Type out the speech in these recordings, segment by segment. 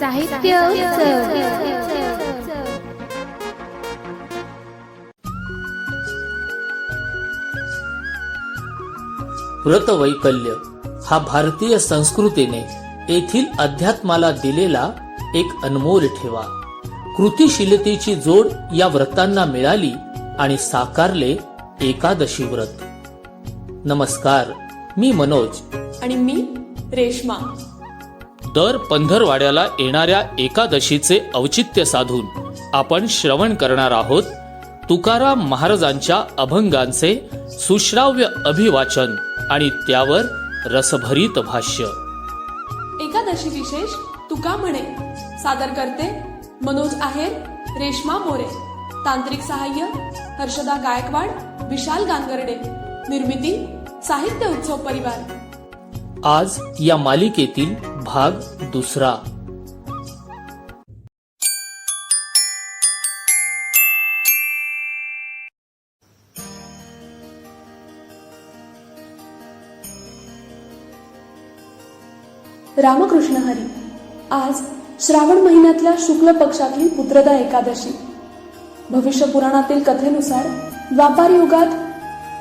साहित्य व्रतवैकल्य हा भारतीय संस्कृतीने येथील अध्यात्माला दिलेला एक अनमोल ठेवा. कृतिशीलतेची जोड या व्रतांना मिळाली आणि साकारले एकादशी व्रत. नमस्कार मी मनोज. आणि मी रेश्मा. दर पंधरवाड्याला येणाऱ्या एकादशीचे औचित्य साधून आपण श्रवण करणार आहोत तुकाराम महाराजांच्या अभंगांचे सुश्राव्य अभिवाचन आणि त्यावर रसभरीत भाष्य. एकादशी विशेष तुका म्हणे. सादर करते मनोज आहेर रेश्मा मोरे. तांत्रिक सहाय्य हर्षदा गायकवाड विशाल गांगर्डे. निर्मिती साहित्य उत्सव परिवार. आज या मालिकेतील भाग दुसरा. रामकृष्ण हरी आज श्रावण महिन्यातल्या शुक्ल पक्षातली पुत्रदा एकादशी. भविष्य पुराणातील कथेनुसार द्वापार युगात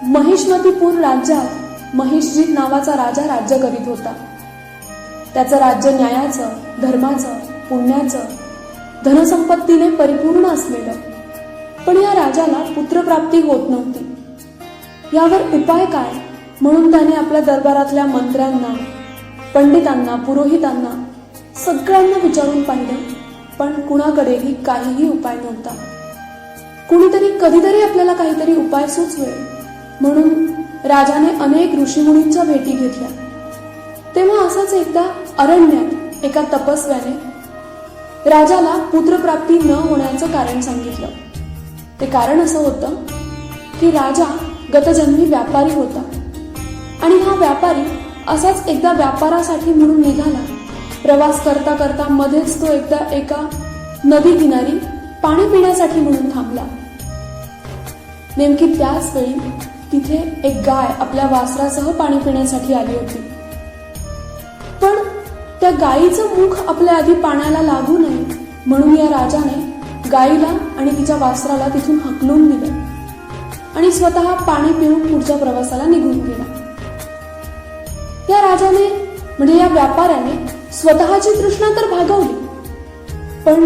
महिष्मतीपूर राज्यात महिषजीत नावाचा राजा राज्य करीत होता. त्याचं राज्य न्यायाचं धर्माचं पुण्याचं धनसंपत्तीने परिपूर्ण असलेलं. पण या राजाला पुत्रप्राप्ती होत नव्हती. यावर उपाय काय? म्हणून त्याने आपल्या दरबारातल्या मंत्र्यांना पंडितांना पुरोहितांना सगळ्यांना विचारून पाहिलं पण कुणाकडेही काहीही उपाय नव्हता. कुणीतरी कधीतरी आपल्याला काहीतरी उपाय सुचवेल. म्हणून राजाने अनेक ऋषीमुनींच्या भेटी घेतल्या. तेव्हा असंच एकदा अरण्यात एका तपस्व्याने राजाला पुत्रप्राप्ती न होण्याचं कारण सांगितलं. ते कारण असं होतं की राजा गतजन्मी व्यापारी होता आणि हा व्यापारी असाच एकदा व्यापारासाठी म्हणून निघाला. प्रवास करता करता मध्येच तो एकदा एका नदी किनारी पाणी पिण्यासाठी म्हणून थांबला. नेमकी त्याच वेळी तिथे एक गाय आपल्या वासरासह पाणी पिण्यासाठी आली होती. पण त्या गायीचं मुख आपल्या आधी पाण्याला लागू नये म्हणून या राजाने गायीला आणि तिच्या वासराला तिथून हकलून दिलं आणि स्वतः पाणी पिऊन पुढच्या प्रवासाला निघून गेला. या राजाने म्हणजे या व्यापाऱ्याने स्वतःची तृष्णा तर भागवली पण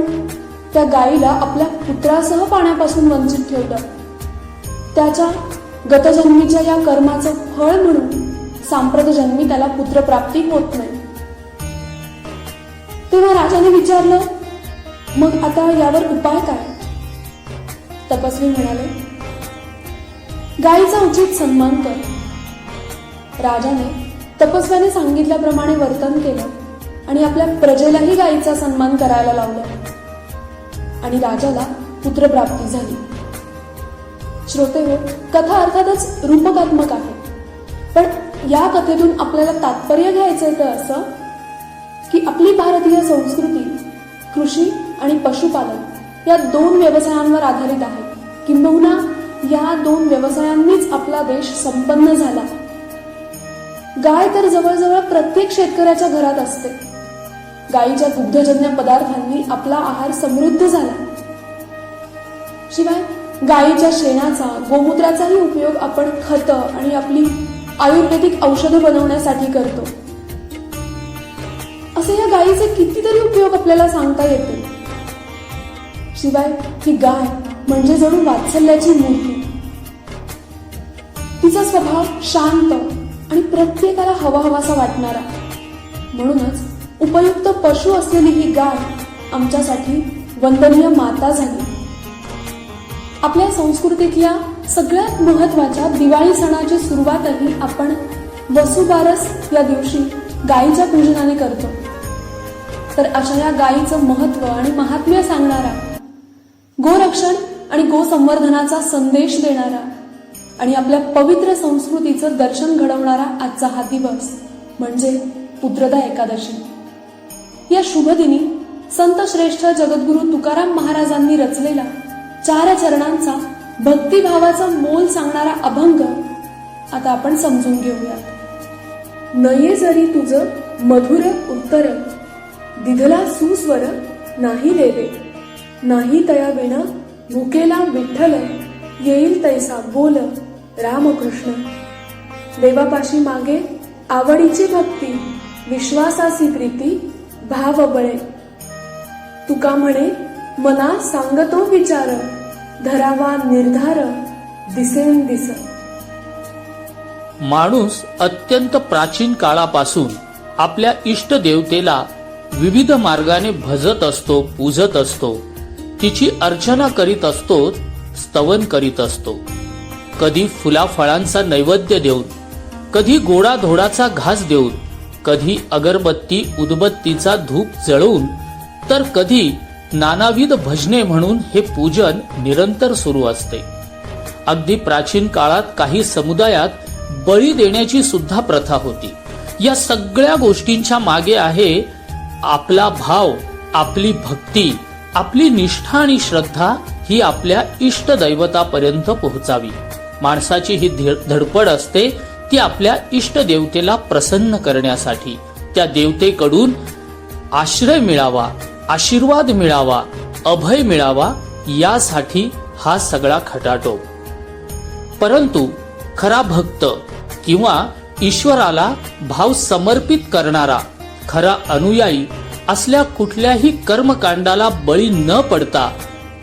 त्या गायीला आपल्या पुत्रासह पाण्यापासून वंचित ठेवलं. त्याच्या गतजन्मीच्या या कर्माचं फळ म्हणून सांप्रत जन्मी त्याला पुत्रप्राप्ती होत नाही. विचारलं मग आता यावर उपाय काय? तपस्वी म्हणाले गायीचा उचित सन्मान कर. राजाने तपस्व्याने सांगितल्याप्रमाणे वर्तन केलं आणि आपल्या प्रजेलाही गायीचा सन्मान करायला लावलं. आणि राजाला पुत्रप्राप्ती झाली. श्रोते हो कथा अर्थातच रूपकात्मक आहे. पण या कथेतून आपल्याला तात्पर्य घ्यायचं तर असं? की आपली भारतीय संस्कृती कृषी आणि पशुपालन या दोन व्यवसायांवर आधारित आहे. किंबहुना या दोन व्यवसायांनीच आपला देश संपन्न झाला. गाय तर जवळजवळ प्रत्येक शेतकऱ्याच्या घरात असते. गायीच्या दुग्धजन्य पदार्थांनी आपला आहार समृद्ध झाला. शिवाय गायीच्या शेणाचा गोमूत्राचाही उपयोग आपण खत आणि आपली आयुर्वेदिक औषधं बनवण्यासाठी करतो. असे या गायीचे कितीतरी उपयोग आपल्याला सांगता येतील शिवाय ही गाय म्हणजे जणू वात्सल्याची मूर्ती. तिचा स्वभाव शांत आणि प्रत्येकाला हवा हवासा वाटणारा. म्हणूनच उपयुक्त पशु असलेली ही गाय आमच्यासाठी वंदनीय माता झाली. आपल्या संस्कृतीतल्या सगळ्यात महत्त्वाच्या दिवाळी सणाची सुरुवातही आपण वसुबारस या दिवशी गायीच्या पूजनाने करतो. तर अशा या गायीचं महत्त्व आणि महात्म्य सांगणारा गोरक्षण आणि गोसंवर्धनाचा संदेश देणारा आणि आपल्या पवित्र संस्कृतीचं दर्शन घडवणारा आजचा हा दिवस म्हणजे पुत्रदा एकादशी. या शुभदिनी संत श्रेष्ठ जगद्गुरु तुकाराम महाराजांनी रचलेला चार चरणांचा भक्तिभावाचा मोल सांगणारा अभंग आता आपण समजून घेऊया नये जरी तुझं मधुर उत्तर दिधला सुस्वर नाही देवे नाही तया विण भुकेला विठ्ठल येईल तैसा बोल रामकृष्ण. देवापाशी मागे आवडीची भक्ती विश्वासाची प्रीती भाव बळे. तुका म्हणे मना सांगतो विचार धरावा निर्धार दिसेन दिस. माणूस अत्यंत प्राचीन काळापासून आपल्या इष्ट देवतेला विविध मार्गाने भजत असतो पूजत असतो. तिची अर्चना करीत असतो स्तवन करीत असतो. कधी फुलाफळांचा नैवेद्य देऊन कधी गोडा धोडाचा घास देऊन कधी अगरबत्ती उदबत्तीचा धूप जळवून तर कधी नानाविध भजने म्हणून हे पूजन निरंतर सुरू असते. अगदी प्राचीन काळात काही समुदायात बळी देण्याची सुद्धा प्रथा होती. या सगळ्या गोष्टींच्या मागे आहे आपला भाव आपली भक्ती आपली निष्ठा आणि श्रद्धा ही आपल्या इष्ट दैवतापर्यंत पोहोचावी. माणसाची ही धडपड असते ती आपल्या इष्ट देवतेला प्रसन्न करण्यासाठी. त्या देवतेकडून आश्रय मिळावा आशीर्वाद मिळावा अभय मिळावा यासाठी हा सगळा खटाटो. परंतु खरा भक्त किंवा ईश्वराला भाव समर्पित करणारा खरा अनुयायी असल्या कुठल्याही कर्मकांडाला बळी न पडता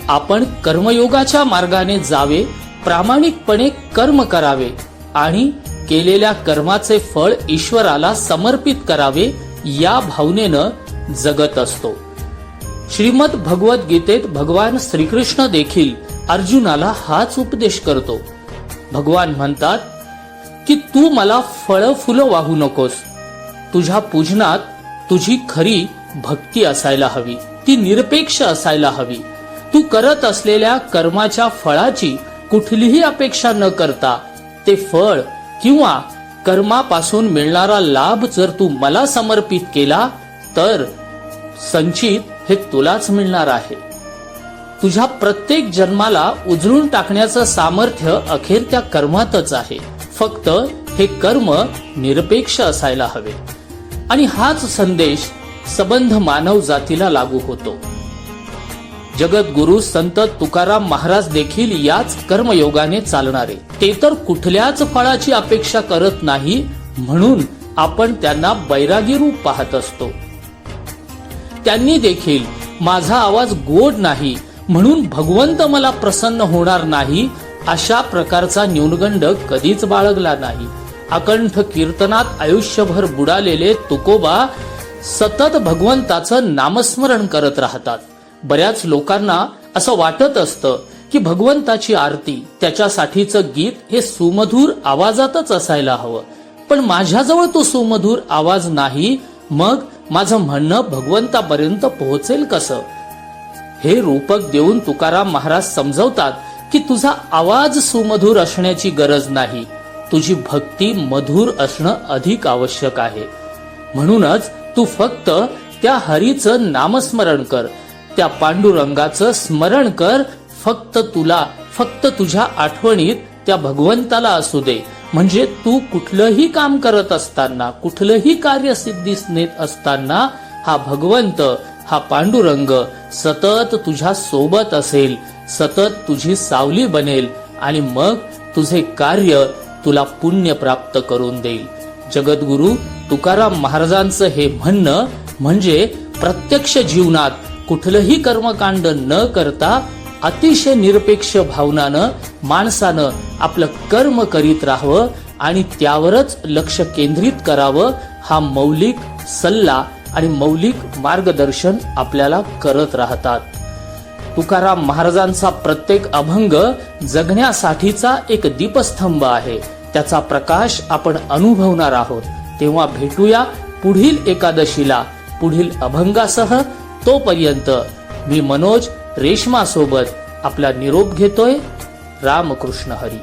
आपण कर्मयोगाच्या मार्गाने जावे प्रामाणिकपणे कर्म करावे आणि केलेल्या कर्माचे फळ ईश्वराला समर्पित करावे या भावनेनं जगत असतो. श्रीमद भगवत गीतेत भगवान श्रीकृष्ण देखील अर्जुनाला हाच उपदेश करतो. भगवान म्हणतात की तू मला फळ फुलं वाहू नकोस. तुझ्या पूजनात तुझी खरी भक्ती असायला हवी. ती निरपेक्ष असायला हवी. तू करत असलेल्या कर्माच्या फळाची कुठलीही अपेक्षा न करता ते फळ किंवा कर्मापासून मिळणारा लाभ जर तू मला समर्पित केला तर संचित हे तुलाच मिळणार आहे. तुझ्या प्रत्येक जन्माला उजळून टाकण्याचं सामर्थ्य अखेर त्या कर्मातच आहे. फक्त हे कर्म निरपेक्ष असायला हवे. आणि हाच संदेश सबंध मानव जातीला लागू होतो. जगद्गुरु संत तुकाराम महाराज देखील याच कर्मयोगाने चालणारे. ते तर कुठल्याच फळाची अपेक्षा करत नाही म्हणून आपण त्यांना बैरागी रूप पाहत असतो. त्यांनी देखील माझा आवाज गोड नाही म्हणून भगवंत मला प्रसन्न होणार नाही अशा प्रकारचा न्यूनगंड कधीच बाळगला नाही. अकंठ कीर्तनात आयुष्यभर बुडालेले तुकोबा सतत भगवंताचं नामस्मरण करत राहतात. बऱ्याच लोकांना असं वाटत असतं की भगवंताची आरती त्याच्यासाठीचं गीत हे सुमधूर आवाजातच असायला हवं. पण माझ्याजवळ तो सुमधूर आवाज नाही मग माझं म्हणणं भगवंतापर्यंत पोहोचेल कसं? हे रूपक देऊन तुकाराम महाराज समजवतात की तुझा आवाज सुमधूर असण्याची गरज नाही. तुझी भक्ती मधुर असणं अधिक आवश्यक आहे. म्हणूनच तू फक्त त्या हरीचं नामस्मरण कर. त्या पांडुरंगाचं स्मरण कर. फक्त तुला फक्त तुझ्या आठवणीत त्या भगवंताला असू दे. म्हणजे तू कुठलंही काम करत असताना कुठलंही कार्य सिद्धीस नेत असताना हा भगवंत हा पांडुरंग सतत तुझ्या सोबत असेल सतत तुझी सावली बनेल आणि मग तुझे कार्य तुला पुण्य प्राप्त करून देईल. जगद्गुरु तुकाराम महाराजांचं हे म्हणणं म्हणजे प्रत्यक्ष जीवनात कुठलंही कर्मकांड न करता अतिशय निरपेक्ष भावनानं माणसानं आपलं कर्म करीत राहावं आणि त्यावरच लक्ष केंद्रित करावं हा मौलिक सल्ला आणि मौलिक मार्गदर्शन आपल्याला करत राहतात. तुकाराम महाराजांचा प्रत्येक अभंग जगण्यासाठीचा एक दीपस्तंभ आहे. त्याचा प्रकाश आपण अनुभवणार आहोत. तेव्हा भेटूया पुढील एकादशीला. पुढील अभंगासह तोपर्यंत मी मनोज रेशमा सोबत आपला निरोप घेतोय. रामकृष्ण हरी.